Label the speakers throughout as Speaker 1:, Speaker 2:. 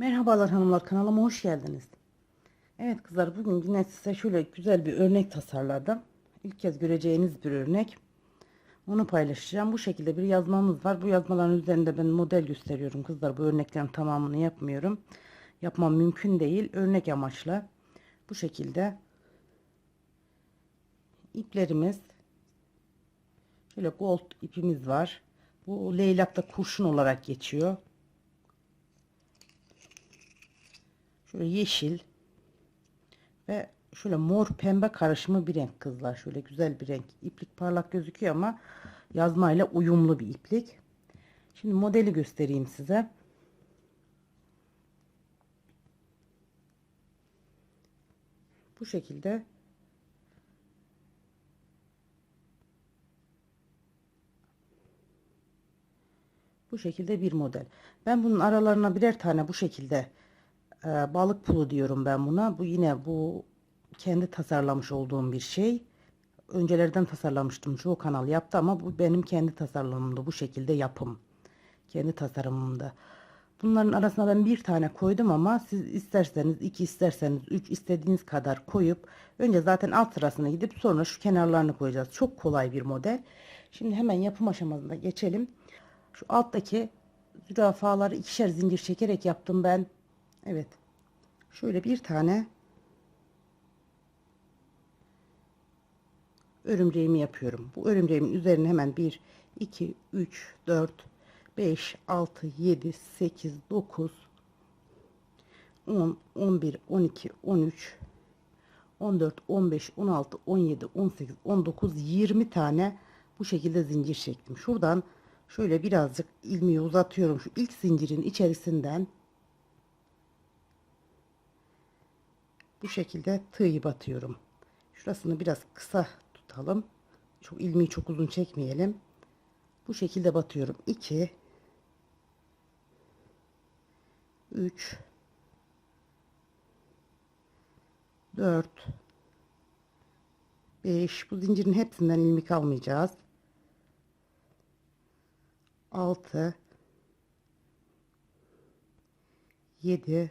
Speaker 1: Merhabalar hanımlar kanalıma hoş geldiniz. Evet kızlar bugün yine size şöyle güzel bir örnek tasarladım. İlk kez göreceğiniz bir örnek. Onu paylaşacağım. Bu şekilde bir yazmamız var. Bu yazmaların üzerinde ben model gösteriyorum kızlar. Bu örneklerin tamamını yapmıyorum. Yapmam mümkün değil. Örnek amaçla bu şekilde iplerimiz şöyle gold ipimiz var. Bu leylakta kurşun olarak geçiyor. Şöyle yeşil ve şöyle mor pembe karışımı bir renk kızlar. Şöyle güzel bir renk. iplik parlak gözüküyor ama yazmayla uyumlu bir iplik. Şimdi modeli göstereyim size. Bu şekilde bu şekilde bir model. Ben bunun aralarına birer tane bu şekilde e, balık pulu diyorum ben buna. Bu yine bu kendi tasarlamış olduğum bir şey. Öncelerden tasarlamıştım. Çoğu kanal yaptı ama bu benim kendi tasarlamımda bu şekilde yapım. Kendi tasarımımda. Bunların arasına ben bir tane koydum ama siz isterseniz iki isterseniz üç istediğiniz kadar koyup önce zaten alt sırasına gidip sonra şu kenarlarını koyacağız. Çok kolay bir model. Şimdi hemen yapım aşamasına geçelim. Şu alttaki zürafaları ikişer zincir çekerek yaptım ben. Evet. Şöyle bir tane örümceğimi yapıyorum. Bu örümceğimin üzerine hemen 1, 2, 3, 4, 5, 6, 7, 8, 9, 10, 11, 12, 13, 14, 15, 16, 17, 18, 19, 20 tane bu şekilde zincir çektim. Şuradan şöyle birazcık ilmeği uzatıyorum. Şu ilk zincirin içerisinden bu şekilde tığı batıyorum. Şurasını biraz kısa tutalım. Çok ilmeği çok uzun çekmeyelim. Bu şekilde batıyorum. 2 3 4 5 bu zincirin hepsinden ilmik almayacağız. 6 7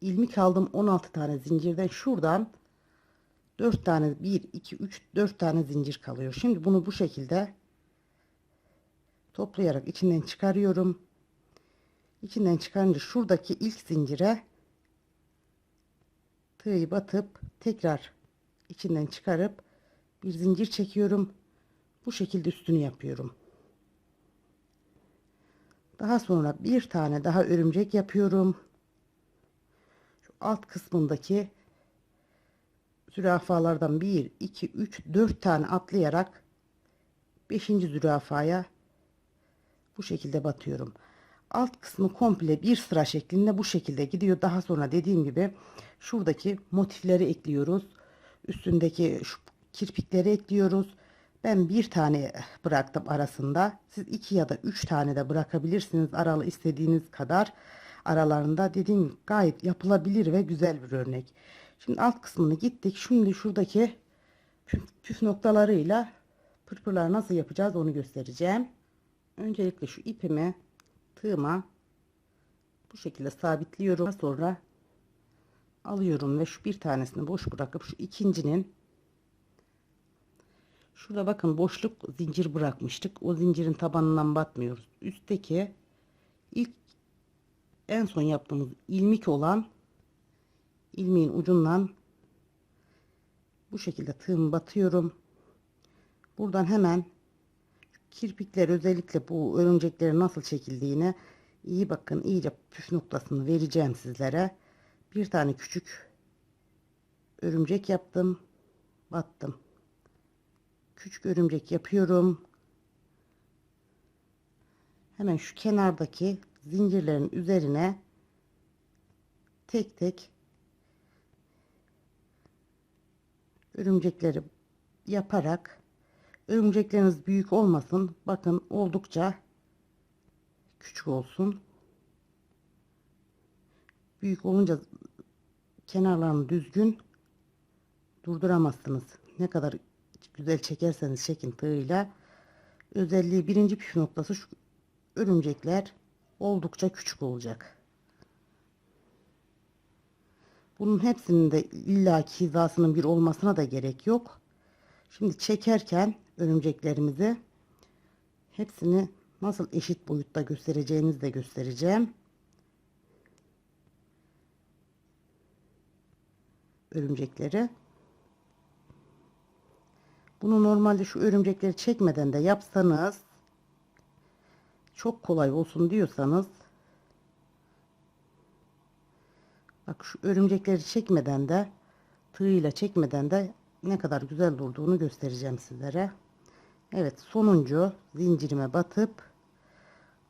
Speaker 1: ilmik aldım 16 tane zincirden şuradan 4 tane 1 2 3 4 tane zincir kalıyor şimdi bunu bu şekilde toplayarak içinden çıkarıyorum içinden çıkarınca şuradaki ilk zincire tığı batıp tekrar içinden çıkarıp bir zincir çekiyorum bu şekilde üstünü yapıyorum daha sonra bir tane daha örümcek yapıyorum alt kısmındaki zürafalardan 1, 2, 3, 4 tane atlayarak 5. zürafaya bu şekilde batıyorum. Alt kısmı komple bir sıra şeklinde bu şekilde gidiyor. Daha sonra dediğim gibi şuradaki motifleri ekliyoruz. Üstündeki şu kirpikleri ekliyoruz. Ben bir tane bıraktım arasında. Siz iki ya da üç tane de bırakabilirsiniz. Aralı istediğiniz kadar aralarında dediğim gayet yapılabilir ve güzel bir örnek. Şimdi alt kısmını gittik. Şimdi şuradaki püf, noktalarıyla pırpırlar nasıl yapacağız onu göstereceğim. Öncelikle şu ipimi tığıma bu şekilde sabitliyorum. Daha sonra alıyorum ve şu bir tanesini boş bırakıp şu ikincinin şurada bakın boşluk zincir bırakmıştık. O zincirin tabanından batmıyoruz. Üstteki ilk en son yaptığımız ilmik olan ilmeğin ucundan bu şekilde tığımı batıyorum. Buradan hemen kirpikler özellikle bu örümcekleri nasıl çekildiğini iyi bakın iyice püf noktasını vereceğim sizlere. Bir tane küçük örümcek yaptım. Battım. Küçük örümcek yapıyorum. Hemen şu kenardaki zincirlerin üzerine tek tek örümcekleri yaparak örümcekleriniz büyük olmasın. Bakın oldukça küçük olsun. Büyük olunca kenarlarını düzgün durduramazsınız. Ne kadar güzel çekerseniz çekin tığıyla. Özelliği birinci püf noktası şu örümcekler oldukça küçük olacak. Bunun hepsinin de illaki hizasının bir olmasına da gerek yok. Şimdi çekerken örümceklerimizi hepsini nasıl eşit boyutta göstereceğimizi de göstereceğim. Örümcekleri. Bunu normalde şu örümcekleri çekmeden de yapsanız çok kolay olsun diyorsanız bak şu örümcekleri çekmeden de tığıyla çekmeden de ne kadar güzel durduğunu göstereceğim sizlere. Evet sonuncu zincirime batıp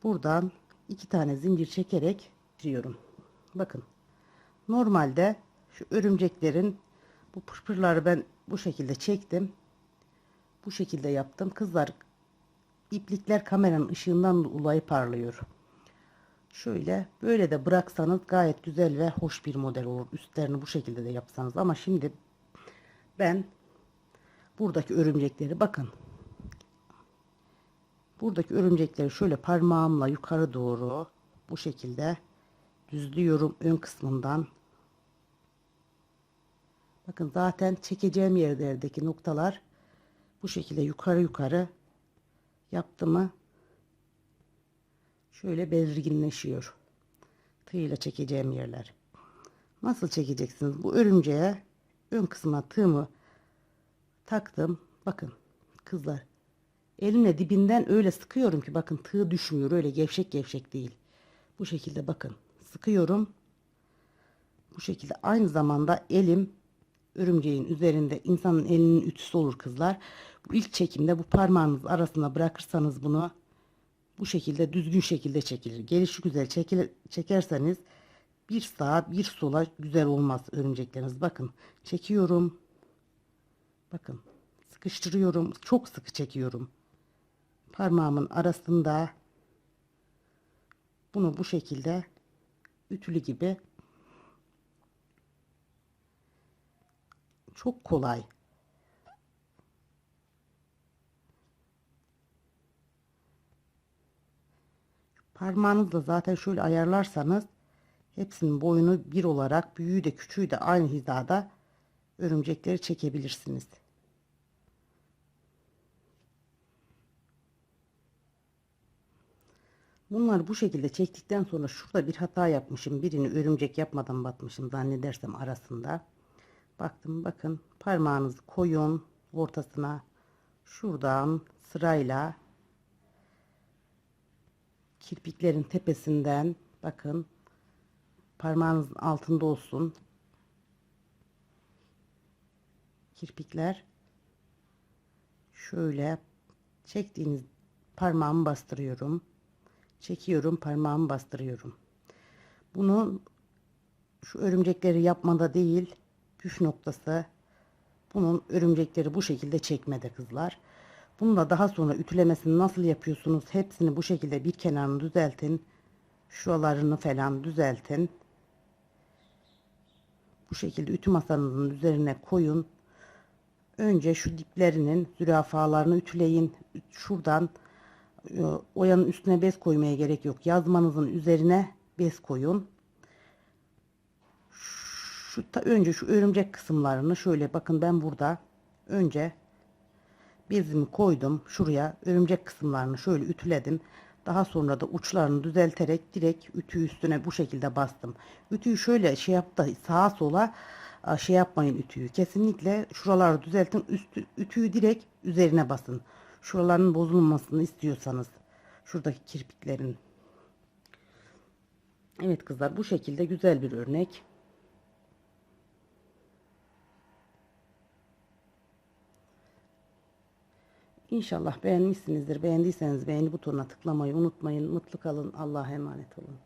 Speaker 1: buradan iki tane zincir çekerek giriyorum. Bakın normalde şu örümceklerin bu pırpırları ben bu şekilde çektim. Bu şekilde yaptım. Kızlar İplikler kameranın ışığından dolayı parlıyor. Şöyle böyle de bıraksanız gayet güzel ve hoş bir model olur. Üstlerini bu şekilde de yapsanız ama şimdi ben buradaki örümcekleri bakın. Buradaki örümcekleri şöyle parmağımla yukarı doğru bu şekilde düzlüyorum ön kısmından. Bakın zaten çekeceğim yerlerdeki noktalar bu şekilde yukarı yukarı yaptı mı şöyle belirginleşiyor. Tığıyla çekeceğim yerler. Nasıl çekeceksiniz? Bu örümceğe ön kısmına tığımı taktım. Bakın kızlar elimle dibinden öyle sıkıyorum ki bakın tığ düşmüyor. Öyle gevşek gevşek değil. Bu şekilde bakın sıkıyorum. Bu şekilde aynı zamanda elim örümceğin üzerinde insanın elinin ütüsü olur kızlar. Bu ilk çekimde bu parmağınız arasında bırakırsanız bunu bu şekilde düzgün şekilde çekilir. Gelişi güzel çekil, çekerseniz bir sağa bir sola güzel olmaz örümcekleriniz. Bakın çekiyorum. Bakın sıkıştırıyorum. Çok sıkı çekiyorum. Parmağımın arasında bunu bu şekilde ütülü gibi çok kolay. Parmağınızla zaten şöyle ayarlarsanız hepsinin boyunu bir olarak büyüğü de küçüğü de aynı hizada örümcekleri çekebilirsiniz. Bunları bu şekilde çektikten sonra şurada bir hata yapmışım. Birini örümcek yapmadan batmışım zannedersem arasında baktım bakın parmağınızı koyun ortasına şuradan sırayla kirpiklerin tepesinden bakın parmağınızın altında olsun kirpikler şöyle çektiğiniz parmağımı bastırıyorum çekiyorum parmağımı bastırıyorum bunu şu örümcekleri yapmada değil püf noktası bunun örümcekleri bu şekilde çekmede kızlar. Bununla daha sonra ütülemesini nasıl yapıyorsunuz? Hepsini bu şekilde bir kenarını düzeltin. Şuralarını falan düzeltin. Bu şekilde ütü masanızın üzerine koyun. Önce şu diplerinin zürafalarını ütüleyin. Şuradan e, oyanın üstüne bez koymaya gerek yok. Yazmanızın üzerine bez koyun şu önce şu örümcek kısımlarını şöyle bakın ben burada önce bezimi koydum şuraya örümcek kısımlarını şöyle ütüledim daha sonra da uçlarını düzelterek direkt ütü üstüne bu şekilde bastım ütüyü şöyle şey yaptı sağa sola şey yapmayın ütüyü kesinlikle şuraları düzeltin üstü, ütüyü direkt üzerine basın şuraların bozulmasını istiyorsanız şuradaki kirpiklerin Evet kızlar bu şekilde güzel bir örnek İnşallah beğenmişsinizdir. Beğendiyseniz beğeni butonuna tıklamayı unutmayın. Mutlu kalın. Allah'a emanet olun.